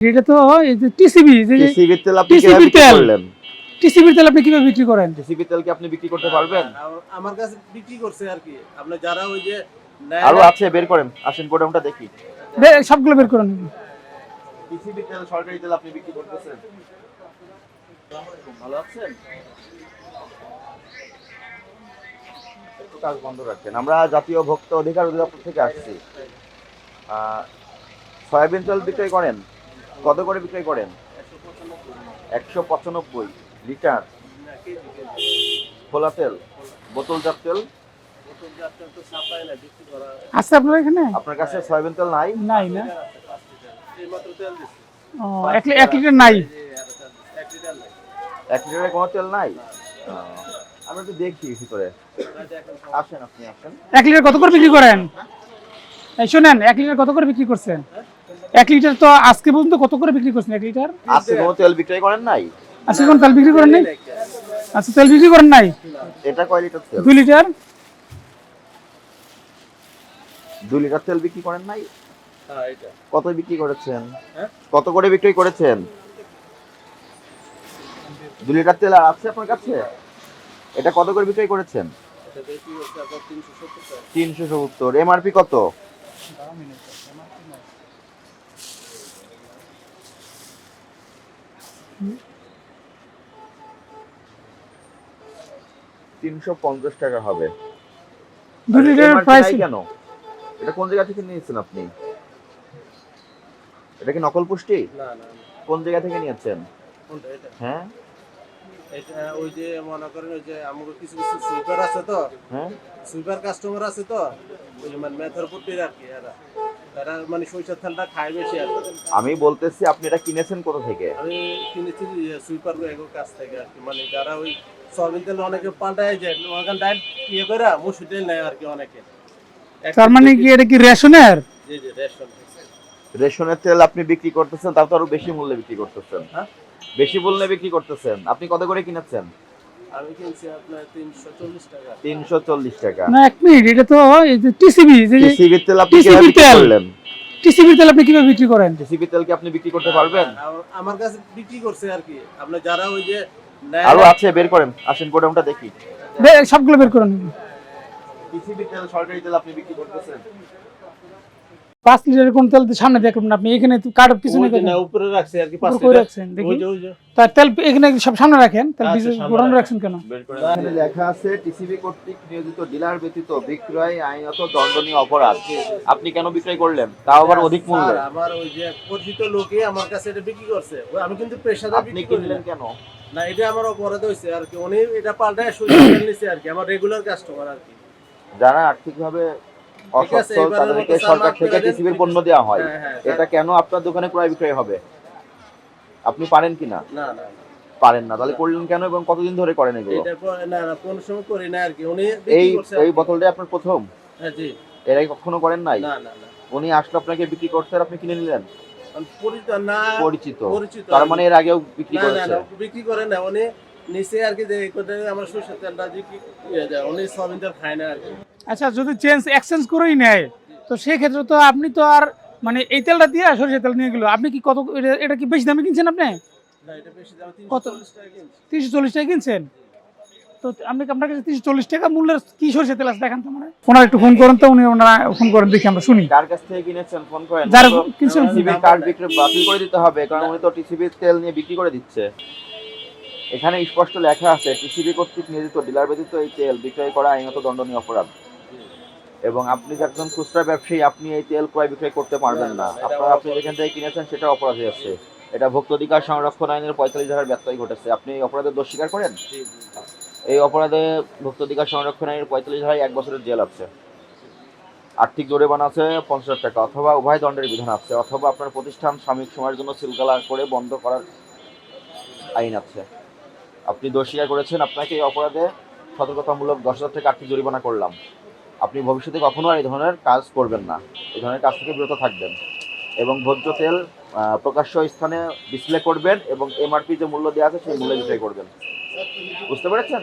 এটা তো এই যে টিসিবি যে টিসিবি তেল আপনি বিক্রি তেল। করলেন? টিসিবির তেল আপনি কীভাবে বিক্রি করেন? টিসিবি তেল কি আপনি বিক্রি করতে পারবেন? আমার- কাছে বিক্রি করছে আর কি। আপনার যারা ওই যে আরও আছে বের করেন। আসেন গোডাউনটা দেখি। সবগুলো বের করেন টিসিবি তেল সরকারি তেল আপনি বিক্রি করতেছেন? ভালো আছেন? একটু কাজ বন্ধ রাখেন। আমরা জাতীয় ভোক্তা অধিকার অধিদপ্তর থেকে আসছি। আহ, সয়াবিন তেল বিক্রয় করেন? কত করে বিক্রয় করেন? একশো পঁচানব্বই লিটার। খোলা তেল বোতলজাত তেল? বিক্রি আছে আপনার এখানে? আপনার কাছে সয়াবিন তেল নাই? নাই না? ও এক লিটার নাই এক লিটার নাই? এক লিটারে কোনো তেল নাই? আহ, আমরা একটু দেখি ভিতরে। আসেন আপনি আসেন। এক লিটার কত করে বিক্রি করেন? এই শোনেন এক লিটার কত করে বিক্রি করছেন? এক লিটার তো আজকে পর্যন্ত কত করে বিক্রি করছেন এক লিটার? আজকে কোনো তেল বিক্রি করেন নাই। আজকে কোন তেল বিক্রি করেন নাই? আচ্ছা তেল বিক্রি করেন নাই? এটা কয় লিটার তেল? দুই লিটার? দুই লিটার তেল বিক্রি করেন নাই? হ্যাঁ এটা। কত বিক্রি করেছেন? হ্যাঁ? কত করে বিক্রি করেছেন? দু লিটার তেল আর আছে আপনার কাছে? এটা কত করে বিক্রি করেছেন? এটা বিক্রি করছে আপনার তিনশো সত্তর টাকা। তিনশো সত্তর। এমআরপি কত? তিনশো পঞ্চাশ টাকা হবে। দুই প্রাইস কেন? এটা কোন জায়গা থেকে নিয়েছেন আপনি? এটা কি নকল পুষ্টি? না না না। কোন জায়গা থেকে নিয়েছেন? হ্যাঁ? এটা ওই যে মনে করেন ওই যে আমাকে কিছু কিছু সুইপার আছে তো? হ্যাঁ? সুইপার কাস্টমার আছে তো? ওই যে মানে মেথর পুটির আর কি এরা। মানে সরিষার তেলটা খায় বেশি আর আমি বলতেছি আপনি এটা কিনেছেন কোথা থেকে? আমি কিনেছি সুইপার এগোর কাছ থেকে আর কি। মানে যারা ওই সয়াবিন তেল অনেকে পাল্টায় যায় ওখানে ডাইরেক্ট ইয়ে করে মুসুর তেল নেয় আর কি অনেকে। তার মানে কি এটা কি রেশনের? জি জি রেশন রেশনের তেল আপনি বিক্রি করতেছেন তাও তো আরও বেশি মূল্যে বিক্রি করতেছেন। হ্যাঁ? বেশি মূল্যে বিক্রি করতেছেন। আপনি কত করে কিনেছেন? আমি কিনছি আপনার তিনশো চল্লিশ টাকা। তিনশো চল্লিশ টাকা। না এক মিনিট এটা তো এই যে টিসিবি যে টিসিবি তেল আপনি TCB কীভাবে বিক্রি তেল। করলেন? টিসিবি তেল আপনি কীভাবে বিক্রি করেন? টিসিবি তেল কি আপনি বিক্রি করতে পারবেন? আমার কাছে বিক্রি করছে আর কি। আপনি যারা ওই যে আরও আছে বের করেন। আসেন গোডাউনটা দেখি। সবগুলো বের করেন টিসিবি তেল সরকারি তেল আপনি বিক্রি করতেছেন? পাঁচ লিটারের কোন তেল সামনে দেখবেন আপনি এখানে কার্ড পিছনে ওই যে না, উপরে রাখছে আর কি পাঁচ লিটার। রাখছেন? দেখি। তার তেল এখানে সব সামনে রাখেন? তেল আচ্ছা, পিছনে গোড়ানো রাখছেন কেন? এখানে লেখা আছে টিসিবি কর্তৃক নিয়োজিত ডিলার ব্যতীত বিক্রয় আইনত দণ্ডনীয় অপরাধ। আপনি কেন বিক্রয় করলেন? তাও আবার অধিক মূল্যে। আমার ওই যে পরিচিত লোকে আমার কাছে এটা বিক্রি করছে। আমি কিন্তু পেশাদার আপনি বিক্রি কিনলেন করলেন কেন? না এটা আমার অপরাধ হয়েছে আর কি। উনি এটা পাল্টায় সুযোগ নিছে আর কি আমার রেগুলার কাস্টমার আর কি। যারা আর্থিকভাবে অসচ্ছল তাদেরকে সরকার থেকে টিসিবির পণ্য দেওয়া হয়। হ্যাঁ, হ্যাঁ, এটা কেন আপনার দোকানে ক্রয় বিক্রয় হবে? আপনি পারেন কিনা? না। পারেন না। তাহলে করলেন কেন এবং কতদিন ধরে করেন এগুলো? কি। এই করছে এই কি। বোতলটাই আপনার প্রথম? হ্যাঁ এর আগে কখনো করেন নাই? উনি আসলে আপনাকে বিক্রি করতে আর আপনি কিনে নিলেন? পরিচিত না পরিচিত। পরিচিত। তার মানে এর আগেও বিক্রি করেছে? বিক্রি করে না। উনি নিচে আর কি যে আমার সরষের তেলটা বিক্রি ইয়ে যায় উনি সয়াবিন তেল খায় না আর কি। আচ্ছা যদি চেঞ্জ এক্সচেঞ্জ করেই নেয় তো সেই ক্ষেত্রে তো আপনি তো আর মানে এই তেলটা দিয়ে সরিষার তেল নিয়ে গেল আপনি কি কত এটা- এটা কি বেশি দামে কিনছেন আপনি? না এটা বেশি দাম কত? 340 টাকা কিনছি। তিনশো চল্লিশ টাকা কিনছেন? তো আপনি আপনার কাছে তিনশো চল্লিশ টাকা মূল্যের কি সরিষার তেল আছে দেখান তো মানে ওনার একটু ফোন করেন তো উনি ওনারা ফোন করেন দেখি আমরা শুনি। কার কাছ থেকে কিনেছেন ফোন করেন। যারা টিসিবির কার্ড বিক্রি বাতিল করে দিতে হবে কারণ উনি তো টিসিবির তেল নিয়ে বিক্রি করে দিচ্ছে। এখানে স্পষ্ট লেখা আছে টিসিবি কর্তৃক নিয়োজিত ডিলার ব্যতীত এই তেল বিক্রয় করা আইনত দণ্ডনীয় অপরাধ। এবং আপনি যে একজন খুচরা ব্যবসায়ী আপনি এই তেল ক্রয় বিক্রয় করতে পারবেন না। আপনার আপনি যেখান থেকে কিনেছেন সেটা অপরাধ হয়ে যাচ্ছে এটা ভোক্তা অধিকার সংরক্ষণ আইনের পঁয়তাল্লিশ ধারার ব্যত্যয় ঘটেছে। আপনি এই অপরাধের দোষ স্বীকার করেন? এই অপরাধে ভোক্তা অধিকার সংরক্ষণ আইনের পঁয়তাল্লিশ ধারায় এক বছরের জেল আছে। আর্থিক জরিমানা আছে পঞ্চাশ টাকা অথবা উভয় দণ্ডের বিধান আছে অথবা আপনার প্রতিষ্ঠান সাময়িক সময়ের জন্য সিলগালা করে বন্ধ করার আইন আছে। আপনি দোষ স্বীকার করেছেন, আপনাকে এই অপরাধে সতর্কতামূলক দশ হাজার থেকে আর্থিক জরিমানা করলাম। আপনি ভবিষ্যতে কখনো আর এই ধরনের কাজ করবেন না। এই ধরনের কাজ থেকে বিরত থাকবেন। এবং ভোজ্য তেল প্রকাশ্য স্থানে ডিসপ্লে করবেন এবং এমআরপি যে মূল্য দেওয়া আছে, সেই মূল্যে বিক্রয় করবেন। বুঝতে পেরেছেন?